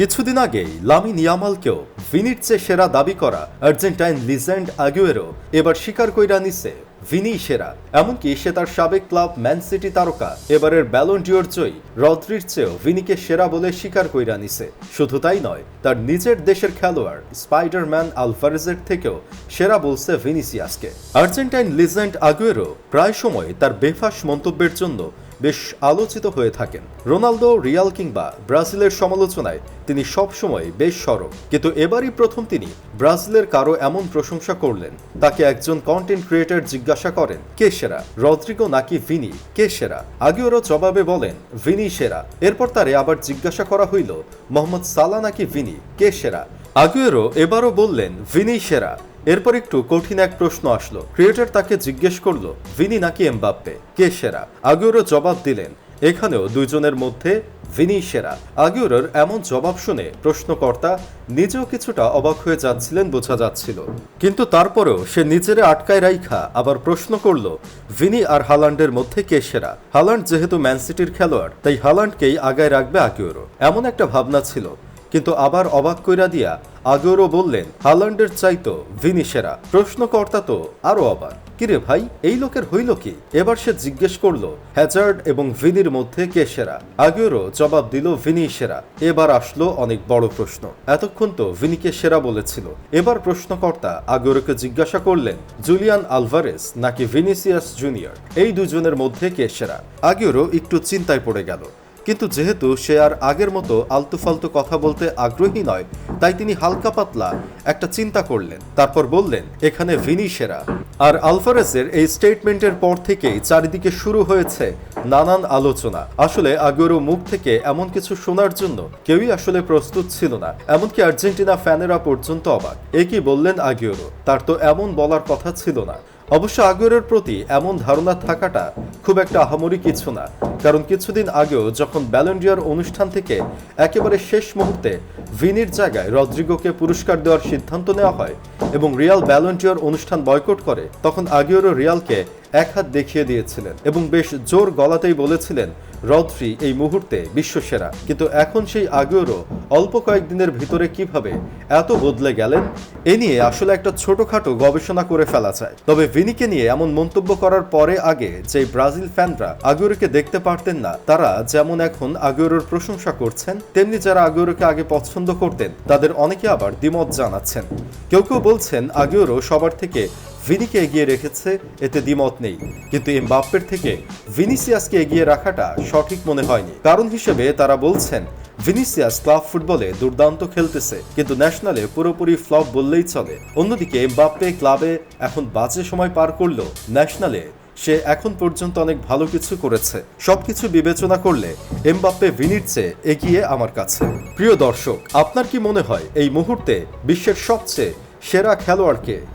কিছুদিন আগেই লামিন ইয়ামালকেও ভিনির চেয়ে সেরা দাবি করা আর্জেন্টাইন লিজেন্ড আগুয়েরো এবার স্বীকার কইরা নিছে ভিনি সেরা। এমনকি সে তার সাবেক ক্লাব ম্যান সিটি তারকা। এবারের ব্যালন ডিওর জয়ী রদ্রির চেয়েও ভিনিকে সেরা বলে স্বীকার কইরা নিছে। শুধু তাই নয়, তার নিজের দেশের খেলোয়াড় স্পাইডারম্যান আলভারেজের থেকেও সেরা বলছে ভিনিসিয়াসকে। আর্জেন্টাইন লিজেন্ড আগুয়েরো প্রায় সময় তার বেফাস মন্তব্যের জন্য বেশ আলোচিত হয়ে থাকেন। রোনালদো, রিয়াল কিংবা ব্রাজিলের সমালোচনায় তিনি সবসময় বেশ সরব। কিন্তু এবারই প্রথম তিনি ব্রাজিলের কারও এমন প্রশংসা করলেন। তাকে একজন কন্টেন্ট ক্রিয়েটর জিজ্ঞাসা করেন, কে সেরা? রদ্রিগো নাকি ভিনি? কে সেরা? আগে ওরা জবাবে বলেন, ভিনি সেরা। এরপর তারে আবার জিজ্ঞাসা করা হইল, মোহাম্মদ সালা নাকি ভিনি? কে সেরা? আগুয়েরো এবারও বললেন, ভিনি সেরা। এরপর একটু কঠিন এক প্রশ্ন আসলো। ক্রিয়েটার তাকে জিজ্ঞেস করল, ভিনি নাকি এমবাপ্পে? কে সেরা? আগুয়েরো জবাব দিলেন, এখানেও দুইজনের মধ্যে ভিনি সেরা। আগুয়েরোর এমন জবাব শুনে প্রশ্নকর্তা নিজেও কিছুটা অবাক হয়ে যাচ্ছিলেন বোঝা যাচ্ছিল। কিন্তু তারপরেও সে নিজেরে আটকায় রাইখা আবার প্রশ্ন করল, ভিনি আর হালান্ডের মধ্যে কে সেরা? হালান্ড যেহেতু ম্যান সিটির খেলোয়াড়, তাই হালান্ডকেই আগায় রাখবে আগুয়েরো এমন একটা ভাবনা ছিল। কিন্তু আবার অবাক কইরা দিয়া আগেরও বললেন, হালান্ডের চাইতো ভিনি সেরা। প্রশ্নকর্তা তো আরও অবাক, কিরে ভাই, এই লোকের হইল কি? এবার সে জিজ্ঞেস করল, হ্যাজার্ড এবং ভিনির মধ্যে কে সেরা? আগেরও জবাব দিল ভিনি সেরা। এবার আসলো অনেক বড় প্রশ্ন, এতক্ষণ তো ভিনিকে সেরা বলেছিল। এবার প্রশ্নকর্তা আগেরোকে জিজ্ঞাসা করলেন, জুলিয়ান আলভারেস নাকি ভিনিসিয়াস জুনিয়র? এই দুজনের মধ্যে কে সেরা? আগেরও একটু চিন্তায় পড়ে গেল কিন্তু যেহেতু সে আর আগের মতো আলতু ফালতু কথা বলতে আগ্রহী নয়, তাই তিনি হালকা পাতলা একটা চিন্তা করলেন। তারপর বললেন, এখানে ভিনি সেরা। আর আলফারেসের এই স্টেটমেন্টের পর থেকেই চারিদিকে শুরু হয়েছে নানান আলোচনা। আসলে আগেরও মুখ থেকে এমন কিছু শোনার জন্য কেউই আসলে প্রস্তুত ছিল না। এমনকি আর্জেন্টিনা ফ্যানেরা পর্যন্ত অবাক। একই বললেন আগেরও? তার তো এমন বলার কথা ছিল না। অবশ্য আগেরের প্রতি এমন ধারণা থাকাটা খুব একটা আহামরি কিছু না, কারণ কিছুদিন আগেও যখন ব্যালেন্ডিয়ার অনুষ্ঠান থেকে একেবারে শেষ মুহূর্তে ভিনির জায়গায় রদ্রিগোকে পুরস্কার দেওয়ার সিদ্ধান্ত নেওয়া হয় এবং রিয়াল ব্যালেন্ডিয়ার অনুষ্ঠান বয়কট করে, তখন আগেরও রিয়ালকে এক হাত দেখিয়ে দিয়েছিলেন এবং বেশ জোর গলাতেই বলেছিলেন রদ্রি এই মুহূর্তে বিশ্বসেরা। কিন্তু এখন সেই আগেরও অল্প কয়েকদিনের ভিতরে কীভাবে এত বদলে গেলেন, এ নিয়ে আসলে একটা ছোটখাটো গবেষণা করে ফেলা যায়। তবে ভিনিকে নিয়ে এমন মন্তব্য করার পরে আগে যে ব্রাজিল ফ্যানরা আগেরোকে দেখতে পারতেন না, তারা যেমন এখন আগেরোর প্রশংসা করছেন, তেমনি যারা আগেরোকে আগে পছন্দ করতেন, তাদের অনেকে আবার দ্বিমত জানাচ্ছেন। কেউ কেউ বলছেন আগেরও সবার থেকে ভিনিকে এগিয়ে রেখেছে, এতে দ্বিমত নেই। কিন্তু এম এমবাপ্পের থেকে ভিনিসিয়াসকে এগিয়ে রাখাটা সঠিক মনে হয়নি। কারণ হিসেবে তারা বলছেন, ভিনিসিয়াস ক্লাব ফুটবলে দুর্দান্ত খেলতেছে, কিন্তু ন্যাশনালে পুরোপুরি ফ্লপ বললেই চলে। অন্যদিকে এমবাপ্পে ক্লাবে এখন বাজে সময় পার করল ন্যাশনালে সে এখন পর্যন্ত অনেক ভালো কিছু করেছে। সবকিছু বিবেচনা করলে এমবাপ্পে ভিনির চেয়ে এগিয়ে আমার কাছে। প্রিয় দর্শক, আপনার কি মনে হয় এই মুহূর্তে বিশ্বের সবচেয়ে সেরা খেলোয়াড়কে